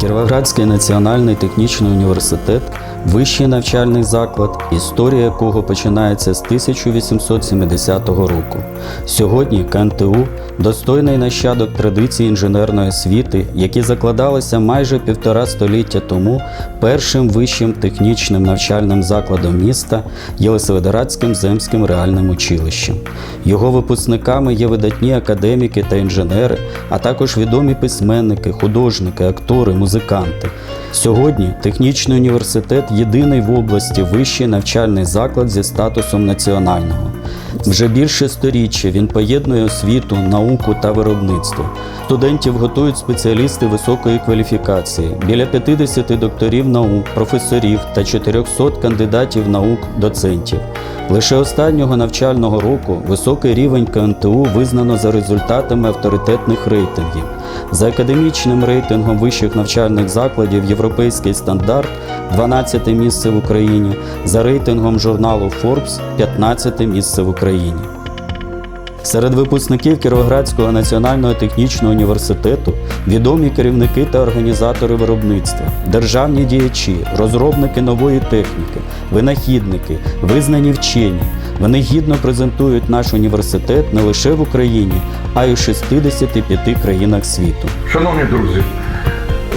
Кіровоградський національний технічний університет вищий навчальний заклад, історія якого починається з 1870 року. Сьогодні КНТУ достойний нащадок традицій інженерної освіти, які закладалися майже півтора століття тому першим вищим технічним навчальним закладом міста Єлисаветградським земським реальним училищем. Його випускниками є видатні академіки та інженери, а також відомі письменники, художники, актори, музиканти. Сьогодні технічний університет єдиний в області вищий навчальний заклад зі статусом національного. Вже більше сторіччя він поєднує освіту, науку та виробництво. Студентів готують спеціалісти високої кваліфікації, біля 50 докторів наук, професорів та 400 кандидатів наук, доцентів. Лише останнього навчального року високий рівень КНТУ визнано за результатами авторитетних рейтингів. За академічним рейтингом вищих навчальних закладів Європейський стандарт 12 місце в Україні, за рейтингом журналу Forbes 15 місце в Україні. Серед випускників Кіровоградського національного технічного університету відомі керівники та організатори виробництва, державні діячі, розробники нової техніки, винахідники, визнані вчені. Вони гідно презентують наш університет не лише в Україні, а й у 65 країнах світу. Шановні друзі,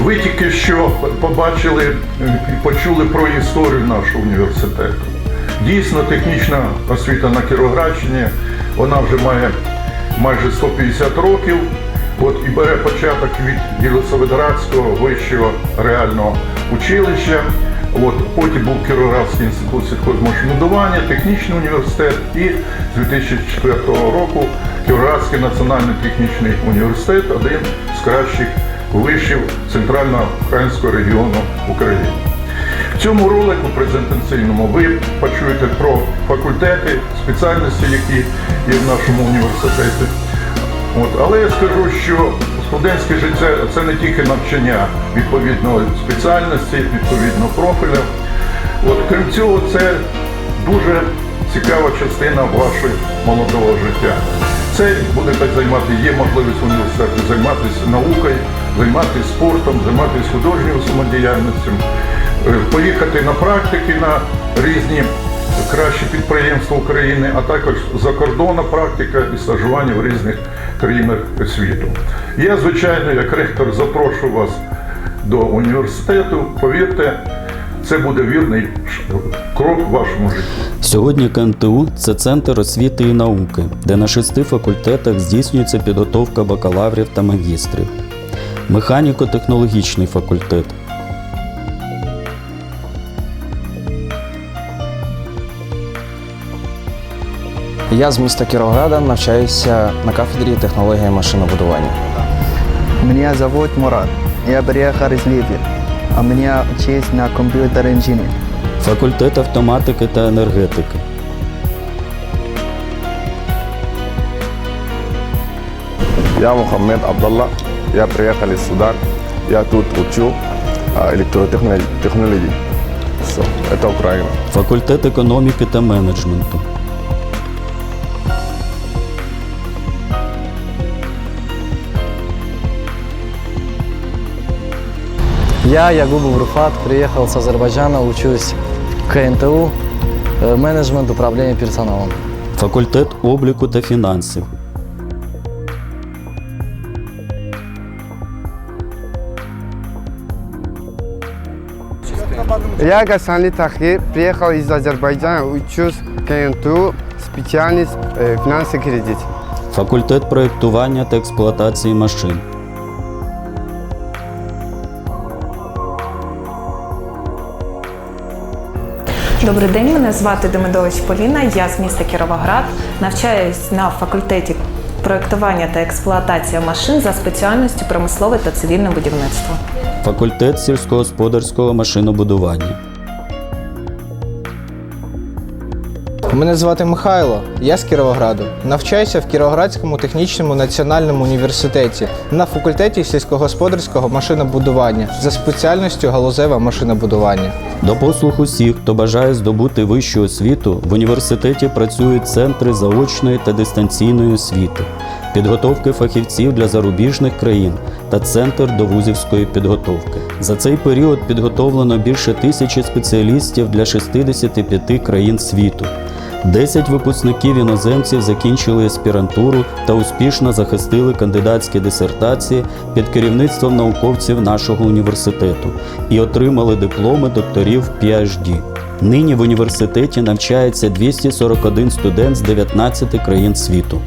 ви тільки що побачили і почули про історію нашого університету. Дійсно, технічна освіта на Кіровоградщині, вона вже має майже 150 років. От і бере початок від Єлисаветградського вищого реального училища. От, потім був Кіровоградський інститут сільхозмашинобудування, технічний університет і з 2004 року Кіровоградський національний технічний університет один з кращих вишів центрально-українського регіону України. В цьому ролику презентаційному ви почуєте про факультети, спеціальності, які є в нашому університеті. От, але я скажу, що студентське життя це не тільки навчання відповідної спеціальності, відповідного профіля. От, крім цього, це дуже цікава частина вашого молодого життя. Це буде так займати, є можливість в університеті займатися наукою, займатися спортом, займатися художньою самодіяльністю, е, поїхати на практики на різні кращі підприємства України, а також закордонна практика і стажування в різних країнах світу. Я, звичайно, як ректор, запрошую вас до університету. Повірте, це буде вірний крок в вашому житті. Сьогодні КНТУ це центр освіти і науки, де на шести факультетах здійснюється підготовка бакалаврів та магістрів. Механіко-технологічний факультет, Я з міста Кіровограда навчаюся на кафедрі технології машинобудування. Меня зовут Мурат. Я приехал из Ливии. А меня учить на компьютер инженер. факультет автоматики та енергетики, Я Мухаммед Абдалла, я приехал из Судан, я тут учу электротехнологии. Все, это Украина. факультет економіки та менеджменту, Я, Ягубов Руфат, приехал с Азербайджана, учусь в КНТУ, э, менеджмент управления персоналом. факультет обліку та фінансів, Я Гасанли Тахир, приехал из Азербайджана, учусь в КНТУ, специальность э, финансы и кредит. факультет проєктування та експлуатації машин, Добрий день, мене звати Демидович Поліна. Я з міста Кіровоград. Навчаюсь на факультеті проєктування та експлуатація машин за спеціальністю промислове та цивільне будівництво. факультет сільськогосподарського машинобудування. Мене звати Михайло, я з Кіровограду. Навчаюся в Кіровоградському технічному національному університеті на факультеті сільськогосподарського машинобудування за спеціальністю галузеве машинобудування. До послуг усіх, хто бажає здобути вищу освіту, в університеті працюють центри заочної та дистанційної освіти, підготовки фахівців для зарубіжних країн та Центр довузівської підготовки. За цей період підготовлено більше тисячі спеціалістів для 65 країн світу. 10 випускників іноземців закінчили аспірантуру та успішно захистили кандидатські дисертації під керівництвом науковців нашого університету і отримали дипломи докторів PhD. Нині в університеті навчається 241 студент з 19 країн світу.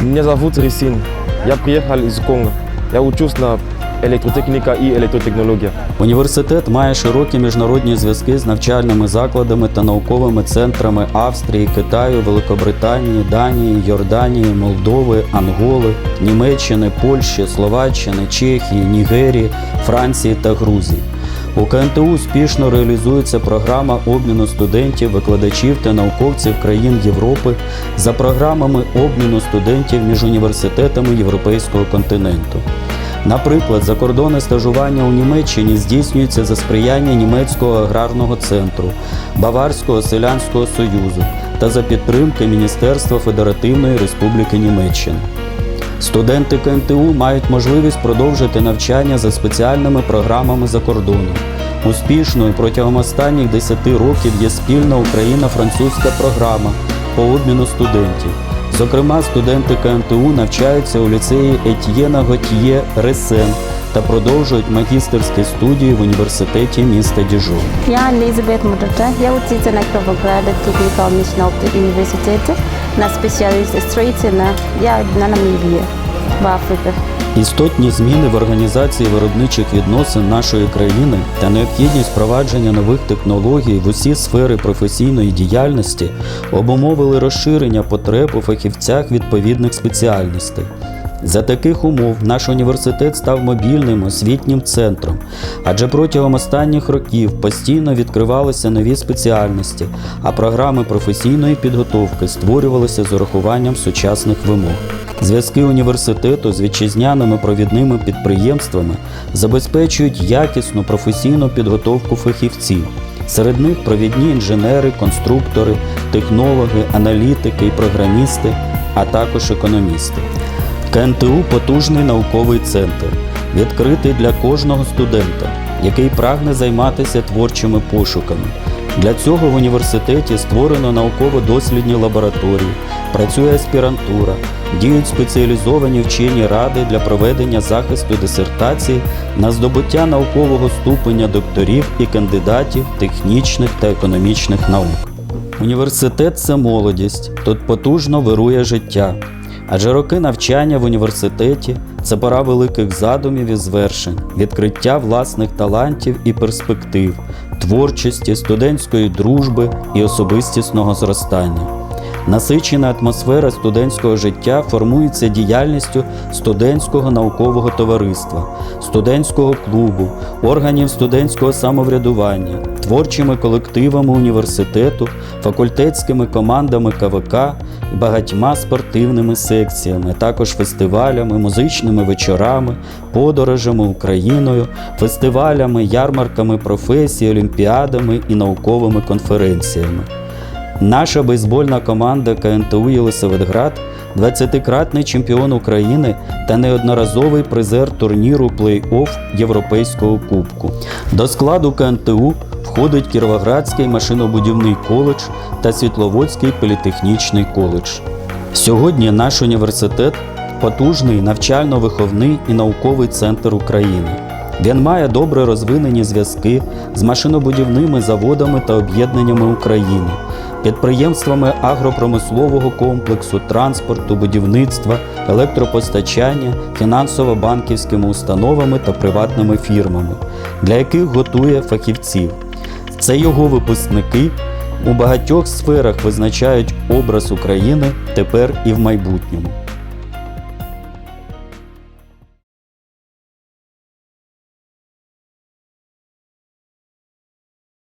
Меня зовут Ресин. Я приехал из Конго. Я учусь на электротехника и электротехнология. Університет має широкі міжнародні зв'язки з навчальними закладами та науковими центрами Австрії, Китаю, Великобританії, Данії, Йорданії, Молдови, Анголи, Німеччини, Польщі, Словаччини, Чехії, Нігерії, Франції та Грузії. У КНТУ успішно реалізується програма обміну студентів, викладачів та науковців країн Європи за програмами обміну студентів між університетами Європейського континенту. Наприклад, закордонне стажування у Німеччині здійснюється за сприяння німецького аграрного центру, Баварського селянського союзу та за підтримки Міністерства Федеративної Республіки Німеччина. Студенти КНТУ мають можливість продовжити навчання за спеціальними програмами за кордоном. Успішною протягом останніх 10 років є спільна Україна-французька програма по обміну студентів. Зокрема, студенти КНТУ навчаються у ліцеї Етьєна Готьє Ресен та продовжують магістерські студії в університеті міста Діжу. Я Елізабет Мудата. Я учиться на Кировограда Technical National університету на спеціалізації строїтельна, я на Намібії в Африці. Істотні зміни в організації виробничих відносин нашої країни та необхідність впровадження нових технологій в усі сфери професійної діяльності обумовили розширення потреб у фахівцях відповідних спеціальностей. За таких умов наш університет став мобільним освітнім центром, адже протягом останніх років постійно відкривалися нові спеціальності, а програми професійної підготовки створювалися з урахуванням сучасних вимог. Зв'язки університету з вітчизняними провідними підприємствами забезпечують якісну професійну підготовку фахівців. Серед них провідні інженери, конструктори, технологи, аналітики і програмісти, а також економісти. КНТУ потужний науковий центр, відкритий для кожного студента, який прагне займатися творчими пошуками. Для цього в університеті створено науково-дослідні лабораторії, працює аспірантура, діють спеціалізовані вчені ради для проведення захисту дисертацій на здобуття наукового ступеня докторів і кандидатів технічних та економічних наук. Університет це молодість, тут потужно вирує життя. Адже роки навчання в університеті це пора великих задумів і звершень, відкриття власних талантів і перспектив, творчості, студентської дружби і особистісного зростання. Насичена атмосфера студентського життя формується діяльністю студентського наукового товариства, студентського клубу, органів студентського самоврядування, творчими колективами університету, факультетськими командами КВК багатьма спортивними секціями, також фестивалями, музичними вечорами, подорожами Україною, фестивалями, ярмарками професій, олімпіадами і науковими конференціями. Наша бейсбольна команда КНТУ Єлисаветград 20-кратний чемпіон України та неодноразовий призер турніру плей-офф Європейського кубку. До складу КНТУ входить Кіровоградський машинобудівний коледж та Світловодський політехнічний коледж. Сьогодні наш університет потужний навчально-виховний і науковий центр України. Він має добре розвинені зв'язки з машинобудівними заводами та об'єднаннями України, підприємствами агропромислового комплексу, транспорту, будівництва, електропостачання, фінансово-банківськими установами та приватними фірмами, для яких готує фахівців. Це його випускники у багатьох сферах визначають образ України тепер і в майбутньому.